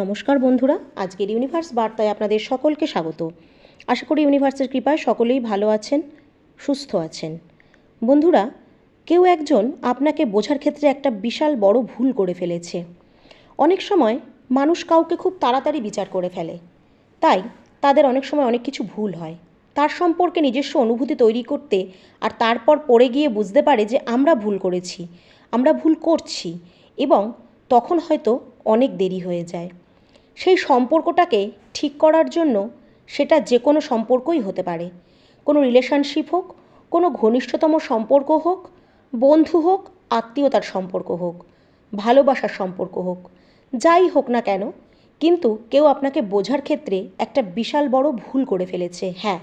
নমস্কার বন্ধুরা, আজকের ইউনিভার্স বার্তায় আপনাদের সকলকে স্বাগত। আশা করি ইউনিভার্সের কৃপায় সকলেই ভালো আছেন, সুস্থ আছেন। বন্ধুরা, কেউ একজন আপনাকে বোঝার ক্ষেত্রে একটা বিশাল বড় ভুল করে ফেলেছে। অনেক সময় মানুষ কাউকে খুব তাড়াতাড়ি বিচার করে ফেলে। তাই তাদের অনেক সময় অনেক কিছু ভুল হয়। তার সম্পর্কে নিজস্ব অনুভূতি তৈরি করতে আর তারপর পড়ে গিয়ে বুঝতে পারে যে আমরা ভুল করেছি, আমরা ভুল করছি এবং তখন হয়তো অনেক দেরি হয়ে যায়। সেই সম্পর্কটাকে ঠিক করার জন্য সেটা যে কোনো সম্পর্কই হতে পারে। কোনো রিলেশনশিপ হোক, কোনো ঘনিষ্ঠতম সম্পর্ক হোক, বন্ধু হোক, আত্মীয়তার সম্পর্ক হোক, ভালোবাসার সম্পর্ক হোক, যাই হোক না কেন, কিন্তু কেউ আপনাকে বোঝার ক্ষেত্রে একটা বিশাল বড় ভুল করে ফেলেছে। হ্যাঁ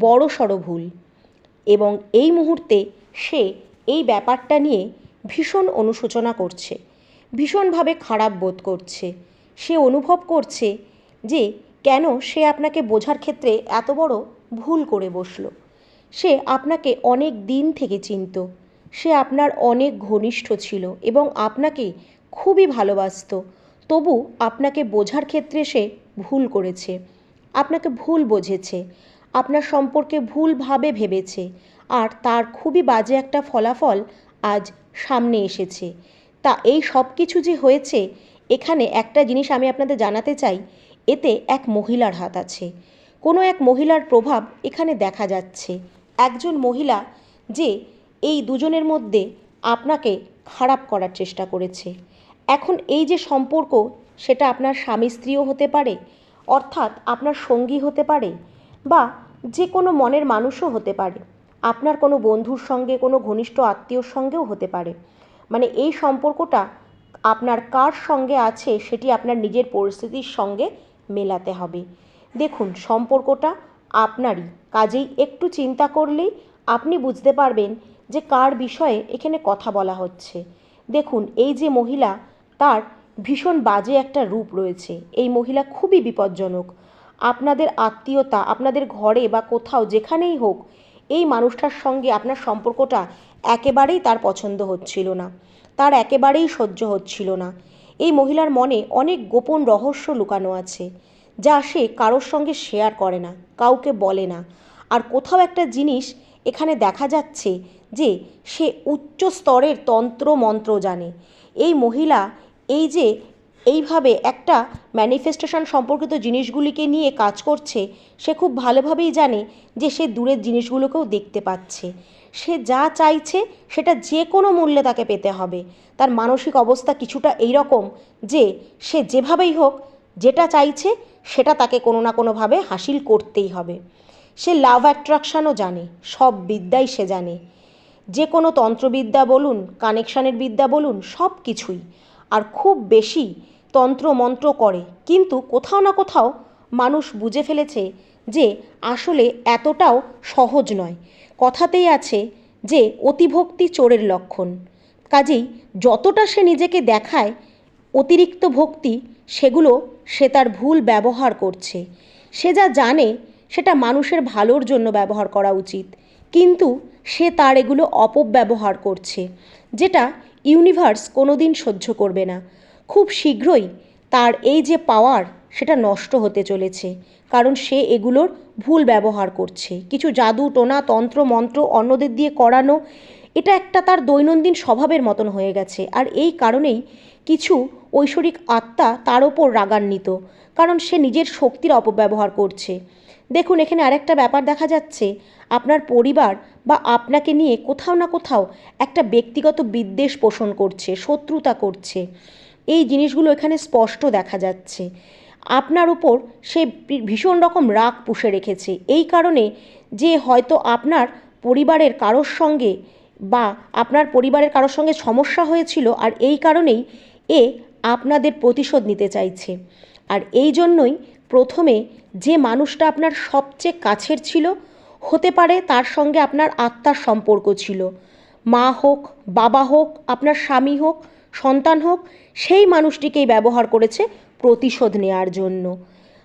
বড় সড়ো ভুল। এবং এই মুহূর্তে সে এই ব্যাপারটা নিয়ে ভীষণ অনুশোচনা করছে, ভীষণভাবে খারাপ বোধ করছে। সে অনুভব করছে যে কেন সে আপনাকে বোঝার ক্ষেত্রে এত বড় ভুল করে বসল। সে আপনাকে অনেক দিন থেকে চিনত। সে আপনার অনেক ঘনিষ্ঠ ছিল এবং আপনাকে খুবই ভালোবাসত। তবু আপনাকে বোঝার ক্ষেত্রে সে ভুল করেছে। আপনাকে ভুল বোঝেছে। আপনার সম্পর্কে ভুলভাবে ভেবেছে। আর তার খুবই বাজে একটা ফলাফল আজ সামনে এসেছে। তা এই সব কিছু যে হয়েছে এখানে একটা জিনিস আমি আপনাদের জানাতে চাই, এতে এক মহিলার হাত আছে। কোনো এক মহিলার প্রভাব এখানে দেখা যাচ্ছে। একজন মহিলা যে এই দুজনের মধ্যে আপনাকে খারাপ করার চেষ্টা করেছে। এখন এই যে সম্পর্ক, সেটা আপনার স্বামী স্ত্রীও হতে পারে, অর্থাৎ আপনার সঙ্গী হতে পারে, বা যে কোনো মনের মানুষও হতে পারে। আপনার কোনো বন্ধুর সঙ্গে, কোনো ঘনিষ্ঠ আত্মীয়র সঙ্গেও হতে পারে। মানে এই সম্পর্কটা আপনার কার সঙ্গে আছে সেটি আপনার নিজের পরিস্থিতির সঙ্গে মেলাতে হবে। দেখুন, সম্পর্কটা আপনারই। কাজেই একটু চিন্তা করলেই আপনি বুঝতে পারবেন যে কার বিষয়ে এখানে কথা বলা হচ্ছে। দেখুন, এই যে মহিলা, তার ভীষণ বাজে একটা রূপ রয়েছে। এই মহিলা খুবই বিপজ্জনক। আপনাদের আত্মীয়তা, আপনাদের ঘরে বা কোথাও যেখানেই হোক, এই মানুষটার সঙ্গে আপনার সম্পর্কটা একেবারেই তার পছন্দ হচ্ছিল না। তার একেবারেই সহ্য হচ্ছিল না। এই মহিলার মনে অনেক গোপন রহস্য লুকানো আছে, যা সে কারোর সঙ্গে শেয়ার করে না, কাউকে বলে না। আর কোথাও একটা জিনিস এখানে দেখা যাচ্ছে যে সে উচ্চ স্তরের তন্ত্র মন্ত্র জানে। এই মহিলা এই যে এইভাবে একটা ম্যানিফেস্টেশন সম্পর্কিত জিনিসগুলিকে নিয়ে কাজ করছে, সে খুব ভালোভাবেই জানে যে সে দূরের জিনিসগুলোকেও দেখতে পাচ্ছে। সে যা চাইছে, সেটা যে কোনো মূল্যে তাকে পেতে হবে। তার মানসিক অবস্থা কিছুটা এই রকম যে, সে যেভাবেই হোক, যেটা চাইছে, সেটা তাকে কোনো না কোনোভাবে হাসিল করতেই হবে। সে লাভ অ্যাট্রাকশানও জানে, সব বিদ্যাই সে জানে। যে কোনো তন্ত্রবিদ্যা বলুন কানেকশানের বিদ্যা বলুন, সব কিছুই। আর খুব বেশি তন্ত্রমন্ত্র করে। কিন্তু কোথাও না কোথাও মানুষ বুঝে ফেলেছে যে আসলে এতটাও সহজ নয়। কথাতেই আছে যে অতিভক্তি চোরের লক্ষণ। কাজেই যতটা সে নিজেকে দেখায়, অতিরিক্ত ভক্তি, সেগুলো সে তার ভুল ব্যবহার করছে। সে যা জানে, সেটা মানুষের ভালোর জন্য ব্যবহার করা উচিত। কিন্তু সে তার এগুলো অপব্যবহার করছে, যেটা ইউনিভার্স কোনো দিন সহ্য করবে না। খুব শীঘ্রই তার এই যে পাওয়ার, সেটা নষ্ট হতে চলেছে, কারণ সে এগুলোর ভুল ব্যবহার করছে। কিছু জাদু, টোনা, তন্ত্র, মন্ত্র অন্যদের দিয়ে করানো, এটা একটা তার দৈনন্দিন স্বভাবের মতন হয়ে গেছে। আর এই কারণেই কিছু ঐশ্বরিক আত্মা তার ওপর রাগান্বিত, কারণ সে নিজের শক্তির অপব্যবহার করছে। দেখুন, এখানে আরেকটা ব্যাপার দেখা যাচ্ছে। আপনার পরিবার বা আপনাকে নিয়ে কোথাও না কোথাও একটা ব্যক্তিগত বিদ্বেষ পোষণ করছে, শত্রুতা করছে। এই জিনিসগুলো এখানে স্পষ্ট দেখা যাচ্ছে। আপনার উপর সে ভীষণ রকম রাগ পুষে রেখেছে। এই কারণে যে হয়তো আপনার পরিবারের কারোর সঙ্গে বা আপনার পরিবারের কারোর সঙ্গে সমস্যা হয়েছিল আর এই কারণেই এ আপনাদের প্রতিশোধ নিতে চাইছে। আর এই জন্যই প্রথমে যে মানুষটা আপনার সবচেয়ে কাছের ছিল হতে পারে তার সঙ্গে আপনার আত্মার সম্পর্ক ছিল। মা হোক, বাবা হোক, আপনার স্বামী হোক, সন্তান হোক, সেই মানুষটিকেই ব্যবহার করেছে প্রতিশোধ নেওয়ার জন্য।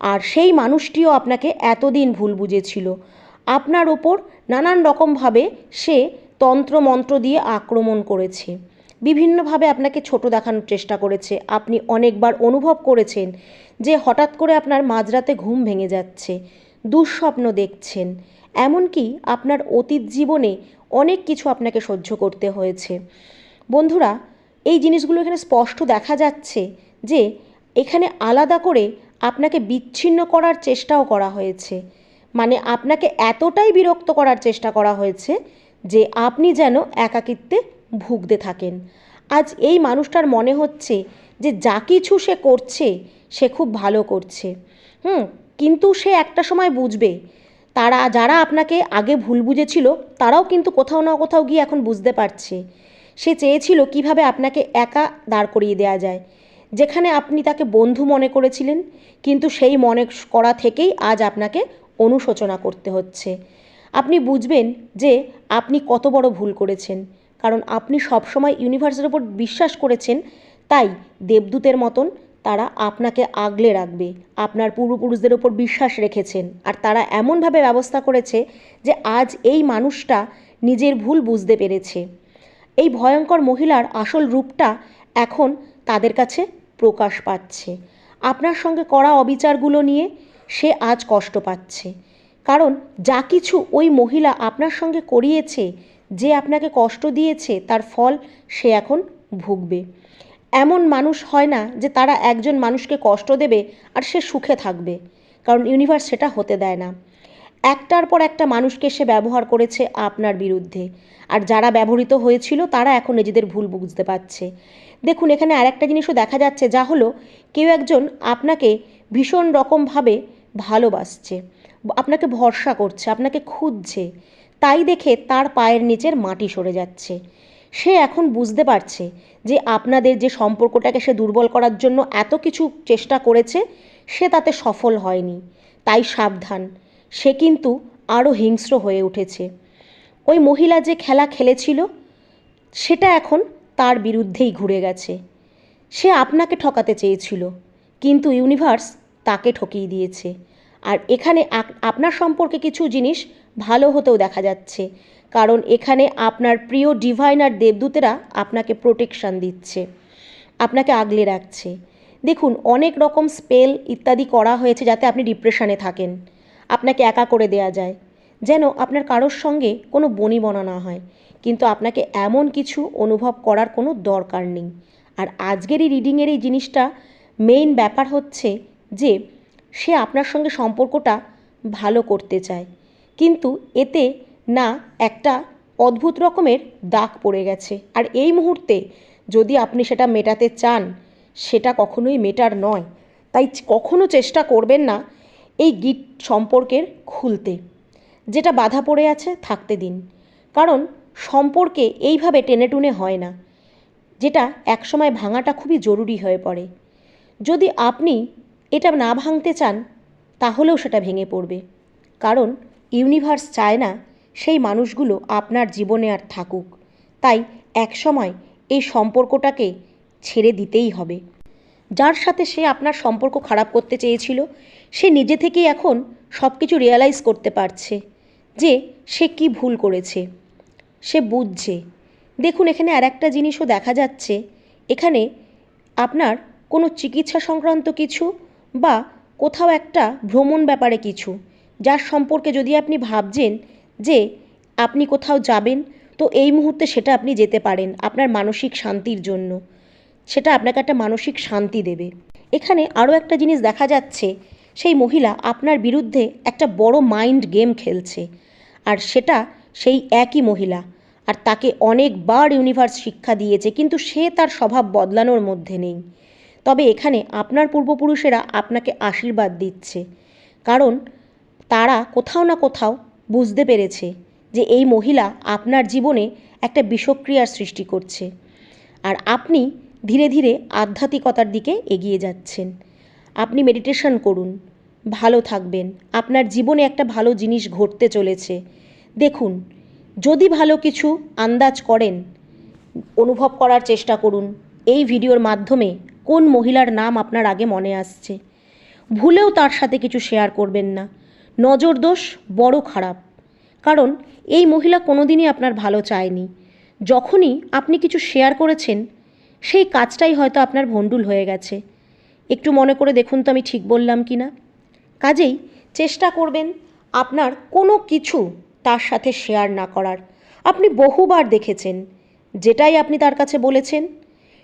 আর সেই মানুষটিও আপনাকে এতদিন ভুল বুঝেছিল। আপনার ওপর নানান রকমভাবে সে তন্ত্র মন্ত্র দিয়ে আক্রমণ করেছে। বিভিন্নভাবে আপনাকে ছোট দেখানোর চেষ্টা করেছে। আপনি অনেকবার অনুভব করেছেন যে হঠাৎ করে আপনার মাঝরাতে ঘুম ভেঙে যাচ্ছে, দুঃস্বপ্ন দেখছেন। এমনকি আপনার অতীত জীবনে অনেক কিছু আপনাকে সহ্য করতে হয়েছে। বন্ধুরা, এই জিনিসগুলো এখানে স্পষ্ট দেখা যাচ্ছে যে এখানে আলাদা করে আপনাকে বিচ্ছিন্ন করার চেষ্টাও করা হয়েছে। মানে আপনাকে এতটাই বিরক্ত করার চেষ্টা করা হয়েছে যে আপনি যেন একাকিত্বে ভুগতে থাকেন। আজ এই মানুষটার মনে হচ্ছে যে যা কিছু সে করছে, সে খুব ভালো করছে। হুম, কিন্তু সে একটা সময় বুঝবে তারা, যারা আপনাকে আগে ভুল বুঝেছিল, তারাও কিন্তু কোথাও না কোথাও গিয়ে এখন বুঝতে পারছে। সে চেয়েছিল কীভাবে আপনাকে একা দাঁড় করিয়ে দেওয়া যায়। যেখানে আপনি তাকে বন্ধু মনে করেছিলেন, কিন্তু সেই মনে করা থেকেই আজ আপনাকে অনুশোচনা করতে হচ্ছে। আপনি বুঝবেন যে আপনি কত বড় ভুল করেছেন, কারণ আপনি সবসময় ইউনিভার্সের ওপর বিশ্বাস করেছেন, তাই দেবদূতের মতন তারা আপনাকে আগলে রাখবে। আপনার পূর্বপুরুষদের ওপর বিশ্বাস রেখেছেন। আর তারা এমনভাবে ব্যবস্থা করেছে যে আজ এই মানুষটা নিজের ভুল বুঝতে পেরেছে। এই ভয়ঙ্কর মহিলার আসল রূপটা এখন তাদের কাছে প্রকাশ পাচ্ছে। আপনার সঙ্গে করা অবিচারগুলো নিয়ে সে আজ কষ্ট পাচ্ছে। কারণ যা কিছু ওই মহিলা আপনার সঙ্গে করিয়েছে, যে আপনাকে কষ্ট দিয়েছে, তার ফল সে এখন ভুগবে। এমন মানুষ হয় না যে তারা একজন মানুষকে কষ্ট দেবে আর সে সুখে থাকবে, কারণ ইউনিভার্স সেটা হতে দেয় না। একটার পর একটা মানুষকে সে ব্যবহার করেছে আপনার বিরুদ্ধে, আর যারা ব্যবহৃত হয়েছিল তারা এখন নিজেদের ভুল বুঝতে পারছে। দেখুন, এখানে আরেকটা জিনিসও দেখা যাচ্ছে, যা হলো কেউ একজন আপনাকে ভীষণ রকমভাবে ভালোবাসছে, আপনাকে ভরসা করছে, আপনাকে খুঁজছে, তাই দেখে তার পায়ের নিচের মাটি সরে যাচ্ছে। সে এখন বুঝতে পারছে যে আপনাদের যে সম্পর্কটাকে সে দুর্বল করার জন্য এত কিছু চেষ্টা করেছে, সে তাতে সফল হয়নি। তাই সাবধান। সে কিন্তু আরও হিংস্র হয়ে উঠেছে। ওই মহিলা যে খেলা খেলেছিল, সেটা এখন তার বিরুদ্ধেই ঘুরে গেছে। সে আপনাকে ঠকাতে চেয়েছিল, কিন্তু ইউনিভার্স তাকে ঠকিয়ে দিয়েছে। আর এখানে আপনার সম্পর্কে কিছু জিনিস ভালো হতেও দেখা যাচ্ছে। কারণ এখানে আপনার প্রিয় ডিভাইনার দেবদূতেরা আপনাকে প্রোটেকশান দিচ্ছে, আপনাকে আগলে রাখছে। দেখুন, অনেক রকম স্পেল ইত্যাদি করা হয়েছে যাতে আপনি ডিপ্রেশনে থাকেন, আপনাকে একা করে দেয়া যায়, যেন আপনার কারোর সঙ্গে কোনো বনিবনা না হয়। কিন্তু আপনাকে এমন কিছু অনুভব করার কোনো দরকার নেই। আর আজকের এই রিডিংয়ের এই জিনিসটা মেইন ব্যাপার হচ্ছে যে, সে আপনার সঙ্গে সম্পর্কটা ভালো করতে চায়। কিন্তু এতে না, একটা অদ্ভুত রকমের দাগ পড়ে গেছে। আর এই মুহূর্তে যদি আপনি সেটা মেটাতে চান, সেটা কখনোই মেটার নয়। তাই কখনো চেষ্টা করবেন না এই গিট সম্পর্কের খুলতে। যেটা বাধা পড়ে আছে, থাকতে দিন। কারণ সম্পর্কে এইভাবে টেনে টুনে হয় না। যেটা একসময় ভাঙাটা খুবই জরুরি হয়ে পড়ে। যদি আপনি এটা না ভাঙতে চান, তাহলেও সেটা ভেঙে পড়বে। কারণ ইউনিভার্স চায় না সেই মানুষগুলো আপনার জীবনে আর থাকুক। তাই একসময় এই সম্পর্কটাকে ছেড়ে দিতেই হবে। যার সাথে সে আপনার সম্পর্ক খারাপ করতে চেয়েছিল, সে নিজে থেকেই এখন সব কিছু রিয়ালাইজ করতে পারছে যে সে কি ভুল করেছে। সে বুঝছে। দেখুন, এখানে আর একটা জিনিসও দেখা যাচ্ছে। এখানে আপনার কোনো চিকিৎসা সংক্রান্ত কিছু বা কোথাও একটা ভ্রমণ ব্যাপারে কিছু, যার সম্পর্কে যদি আপনি ভাবছেন যে আপনি কোথাও যাবেন, তো এই মুহূর্তে সেটা আপনি যেতে পারেন আপনার মানসিক শান্তির জন্য। সেটা আপনাকে একটা মানসিক শান্তি দেবে। এখানে আরও একটা জিনিস দেখা যাচ্ছে, সেই মহিলা আপনার বিরুদ্ধে একটা বড় মাইন্ড গেম খেলছে। আর সেটা সেই একই মহিলা। আর তাকে অনেকবার ইউনিভার্স শিক্ষা দিয়েছে, কিন্তু সে তার স্বভাব বদলানোর মধ্যে নেই। তবে এখানে আপনার পূর্বপুরুষেরা আপনাকে আশীর্বাদ দিচ্ছে। কারণ তারা কোথাও না কোথাও বুঝতে পেরেছে যে এই মহিলা আপনার জীবনে একটা বিষক্রিয়ার সৃষ্টি করছে। আর আপনি ধীরে ধীরে আধ্যাত্মিকতার দিকে এগিয়ে যাচ্ছেন। আপনি মেডিটেশন করুন। ভালো থাকবেন। আপনার জীবনে একটা ভালো জিনিস ঘটতে চলেছে। দেখুন, যদি ভালো কিছু আন্দাজ করেন, অনুভব করার চেষ্টা করুন। এই ভিডিওর মাধ্যমে কোন মহিলার নাম আপনার আগে মনে আসছে? ভুলেও তার সাথে কিছু শেয়ার করবেন না। নজর দোষ বড় খারাপ। কারণ এই মহিলা কোনোদিনই আপনার ভালো চায়নি। যখনই আপনি কিছু শেয়ার করেছেন, সেই কাজটাই হয়তো আপনার ভণ্ডুল হয়ে গেছে। একটু মনে করে দেখুন তো আমি ঠিক বললাম কি না কাজেই চেষ্টা করবেন আপনার কোনো কিছু তার সাথে শেয়ার না করার। আপনি বহুবার দেখেছেন, যেটাই আপনি তার কাছে বলেছেন,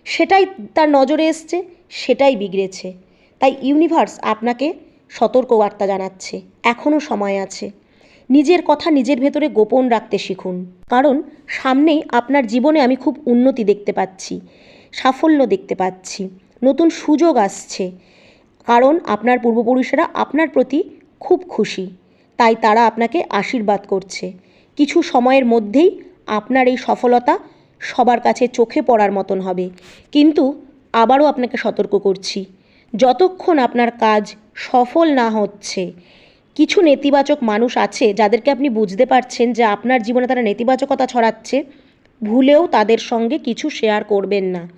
সেটাই তার নজরে এসছে, সেটাই বিগড়েছে। তাই ইউনিভার্স আপনাকে সতর্কবার্তা জানাচ্ছে। এখনও সময় আছে। নিজের কথা নিজের ভেতরে গোপন রাখতে শিখুন। কারণ সামনেই আপনার জীবনে আমি খুব উন্নতি দেখতে পাচ্ছি, সাফল্য দেখতে পাচ্ছি, নতুন সুযোগ আসছে। কারণ আপনার পূর্বপুরুষেরা আপনার প্রতি খুব খুশি, তাই তারা আপনাকে আশীর্বাদ করছে। কিছু সময়ের মধ্যেই আপনার এই সফলতা সবার কাছে চোখে পড়ার মতন হবে। কিন্তু আবারও আপনাকে সতর্ক করছি যতক্ষণ আপনার কাজ সফল না হচ্ছে। কিছু নেতিবাচক মানুষ আছে যাদেরকে আপনি বুঝতে পারছেন যে আপনার জীবনে তারা নেতিবাচকতা ছড়াচ্ছে, ভুলেও তাদের সঙ্গে কিছু শেয়ার করবেন না।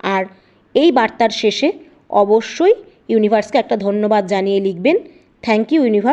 আর এই বার্তার শেষে অবশ্যই ইউনিভার্সকে একটা ধন্যবাদ জানিয়ে লিখবেন। Thank you universe